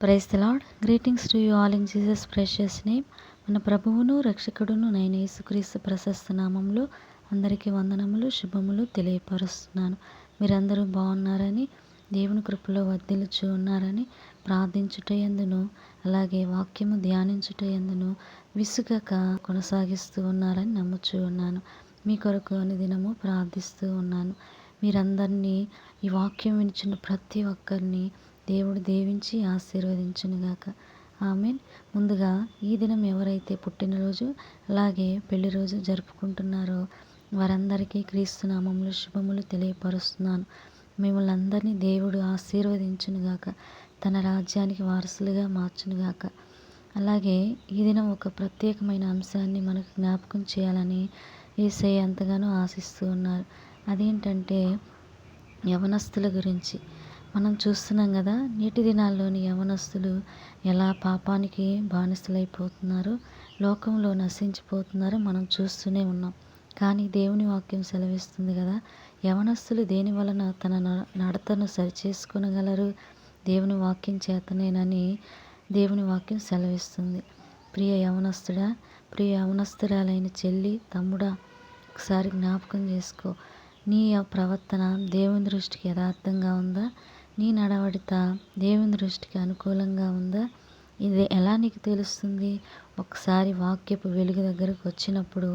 Praise the Lord greetings to you all in Jesus precious name మన ప్రభువును రక్షకుడును నేను యేసుక్రీస్తు ప్రశస్త నామంలో అందరికీ వందనములు శుభములు తెలియపరుస్తున్నాను. మీరందరూ బాగున్నారని దేవుని కృపలో వర్ధిల్లుచు ఉన్నారని ప్రార్థించుట ఎందును అలాగే వాక్యము ధ్యానించుట ఎందును విసుగక కొనసాగిస్తూ ఉన్నారని నమ్ముచూ ఉన్నాను. మీ కొరకు అనుదినము ప్రార్థిస్తూ ఉన్నాను. మీరందరినీ ఈ వాక్యం వినిచిన ప్రతి ఒక్కరిని దేవుడు దీవించి ఆశీర్వదించునుగాక. ఆమెన్. ముందుగా ఈ దినం ఎవరైతే పుట్టినరోజు అలాగే పెళ్ళి రోజు జరుపుకుంటున్నారో వారందరికీ క్రీస్తు నామంలో శుభములు తెలియపరుస్తున్నాను. మిమ్మల్ని అందరినీ దేవుడు ఆశీర్వదించునుగాక. తన రాజ్యానికి వారసులుగా మార్చునుగాక. అలాగే ఈ దినం ఒక ప్రత్యేకమైన అంశాన్ని మనకు జ్ఞాపకం చేయాలని ఏసై ఎంతగానో ఆశిస్తూ ఉన్నారు. అదేంటంటే యవనస్తుల గురించి. మనం చూస్తున్నాం కదా నేటి దినాల్లోని యవనస్తులు ఎలా పాపానికి బానిసలైపోతున్నారు లోకంలో నశించిపోతున్నారో మనం చూస్తూనే ఉన్నాం. కానీ దేవుని వాక్యం సెలవిస్తుంది కదా యవనస్తులు దేని వలన తన నడతను సరిచేసుకునగలరు? దేవుని వాక్యం చేతనేనని దేవుని వాక్యం సెలవిస్తుంది. ప్రియ యవనస్తుడా ప్రియ యవనస్తురాలైన చెల్లి తమ్ముడా ఒకసారి జ్ఞాపకం చేసుకో. నీ ప్రవర్తన దేవుని దృష్టికి యథార్థంగా ఉందా? నీ నడవడిత దేవుని దృష్టికి అనుకూలంగా ఉందా? ఇది ఎలా నీకు తెలుస్తుంది? ఒకసారి వాక్యపు వెలుగు దగ్గరకు వచ్చినప్పుడు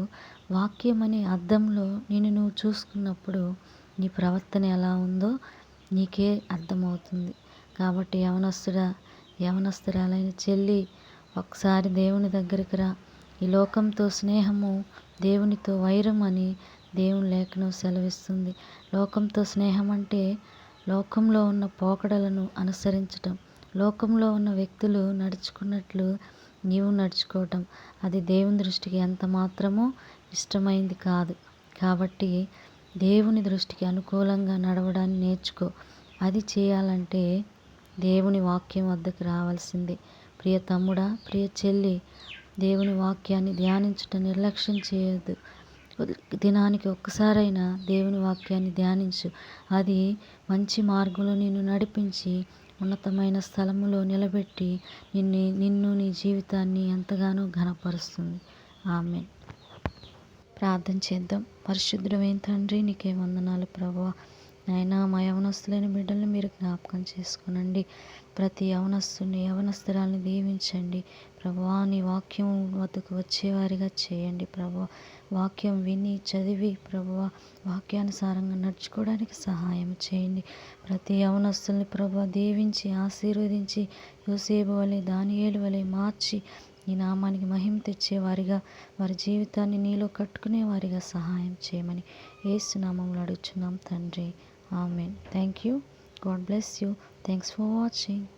వాక్యం అనే అర్థంలో నేను నువ్వు చూసుకున్నప్పుడు నీ ప్రవర్తన ఎలా ఉందో నీకే అర్థమవుతుంది. కాబట్టి యవనస్తుడా యవనస్తురాలైన చెల్లి ఒకసారి దేవుని దగ్గరికి రా. ఈ లోకంతో స్నేహము దేవునితో వైరం అని దేవుని లేఖనం సెలవిస్తుంది. లోకంతో స్నేహం అంటే లోకంలో ఉన్న పోకడలను అనుసరించటం లోకంలో ఉన్న వ్యక్తులు నడుచుకున్నట్లు నీవు నడుచుకోవటం అది దేవుని దృష్టికి ఎంత మాత్రమో ఇష్టమైంది కాదు. కాబట్టి దేవుని దృష్టికి అనుకూలంగా నడవడాన్ని నేర్చుకో. అది చేయాలంటే దేవుని వాక్యం వద్దకు రావాల్సిందే. ప్రియ తమ్ముడా ప్రియ చెల్లి దేవుని వాక్యాన్ని ధ్యానించటం నిర్లక్ష్యం చేయొద్దు. దినానికి ఒక్కసారైనా దేవుని వాక్యాన్ని ధ్యానించు. అది మంచి మార్గంలో నిన్ను నడిపించి ఉన్నతమైన స్థలములో నిలబెట్టి నిన్ను నిన్ను నీ జీవితాన్ని ఎంతగానో ఘనపరుస్తుంది. ఆమె ప్రార్థన చేద్దాం. పరిశుద్ధమైన తండ్రి నీకే వందనాలు ప్రభా నాయన మా యవనస్తులైన బిడ్డలను మీరు జ్ఞాపకం చేసుకునండి. ప్రతి యవనస్తుని యవనస్తురాలను దీవించండి. ప్రభా నీ వాక్యం వద్దకు వచ్చేవారిగా చేయండి ప్రభు వాక్యం విని చదివి ప్రభు వాక్యానుసారంగా నడుచుకోవడానికి సహాయం చేయండి. ప్రతి యవనస్తుల్ని ప్రభు దీవించి ఆశీర్వదించి యూసేబు వలె దానియేలు వలె మార్చి ఈ నామానికి మహిమ తెచ్చేవారిగా వారి జీవితాన్ని నీలో కట్టుకునే వారిగా సహాయం చేయమని ఏసునామంలో అడుగుచున్నాం తండ్రి. Amen. Thank you. God bless you. Thanks for watching.